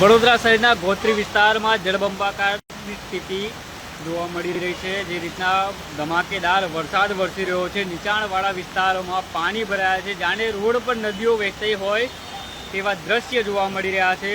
વડોદરા શહેરના ગોત્રી વિસ્તારમાં જળબંબાકારની સ્થિતિ જોવા મળી રહી છે. જે રીતના ધમાકેદાર વરસાદ વરસી રહ્યો છે. નીચાણવાળા વિસ્તારોમાં પાણી ભરાયા છે. જાણે રોડ પર નદીઓ વહેતી હોય તેવા દ્રશ્ય જોવા મળી રહ્યા છે.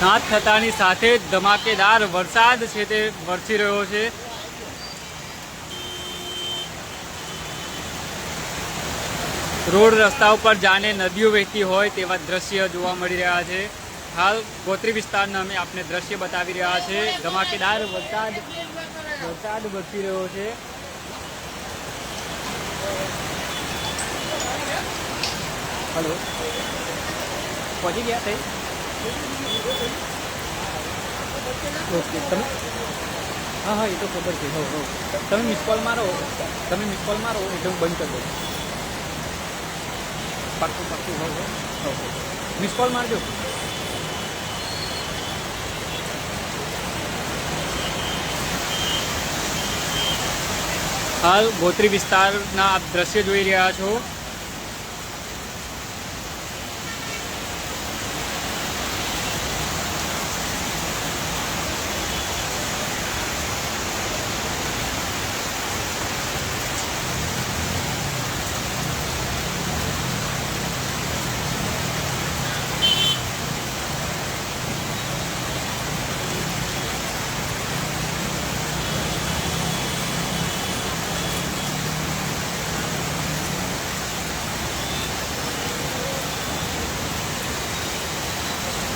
સાંજ થતાની સાથે ધમાકેદાર વરસાદ છે તે વરસી રહ્યો છે. રોડ રસ્તા ઉપર જાને નદીઓ વહેતી હોય તેવા દ્રશ્ય જોવા મળી રહ્યા છે. હાલ ગોત્રી વિસ્તારના અમે આપને દ્રશ્ય બતાવી રહ્યા છે. ધમાકેદાર વરસાદ વરસાદ વરસી રહ્યો છે. હલો. પહોંચી ગયા થઈ ઓકે, તમે? હા હા, એ તો ખબર છે. હો હો. તમે મિસ કોલ મારો, તમે મિસ કોલ મારો, એટલે હું બંધ કરી દઉં. પાક્કું પાક્કું, હો હો. મિસ કોલ મારજો. હાલ ગોત્રી વિસ્તારના આપ દ્રશ્ય જોઈ રહ્યા છો.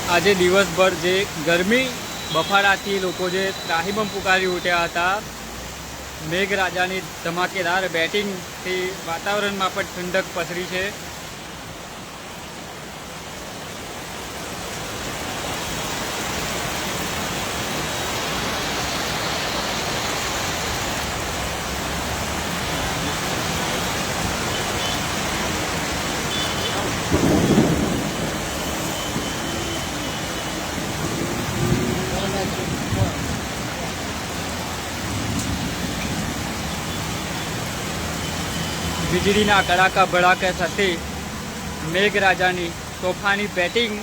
આજે દિવસભર જે ગરમી બફારાથી લોકો જે ત્રાહીબમ પુકારી ઉઠ્યા હતા, મેઘરાજાની ધમાકેદાર બેટિંગથી વાતાવરણમાં પણ ઠંડક પસરી છે. વીજળીના કડાકા ભડાકા સાથે મેઘરાજાની તોફાની બેટિંગ.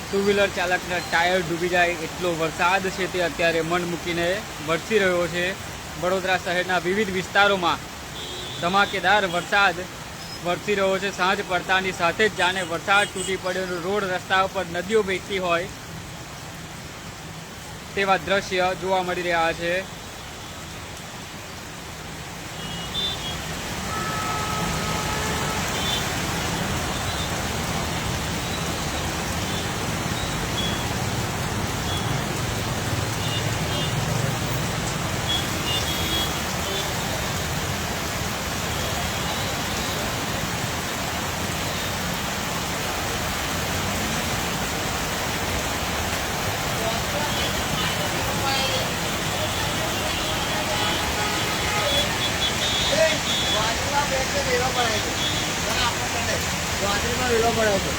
ટુ વ્હીલર ચાલકના ટાયર ડૂબી જાય એટલો વરસાદ છે તે અત્યારે મન મૂકીને વરસી રહ્યો છે. વડોદરા શહેરના વિવિધ વિસ્તારોમાં ધમાકેદાર વરસાદ વરસી રહ્યો છે. સાંજ પડતાની સાથે જ જાણે વરસાદ તૂટી પડ્યો રોડ રસ્તા ઉપર નદીઓ વહેતી હોય તેવા દ્રશ્ય જોવા મળી રહ્યા છે. વેલો પડાય છે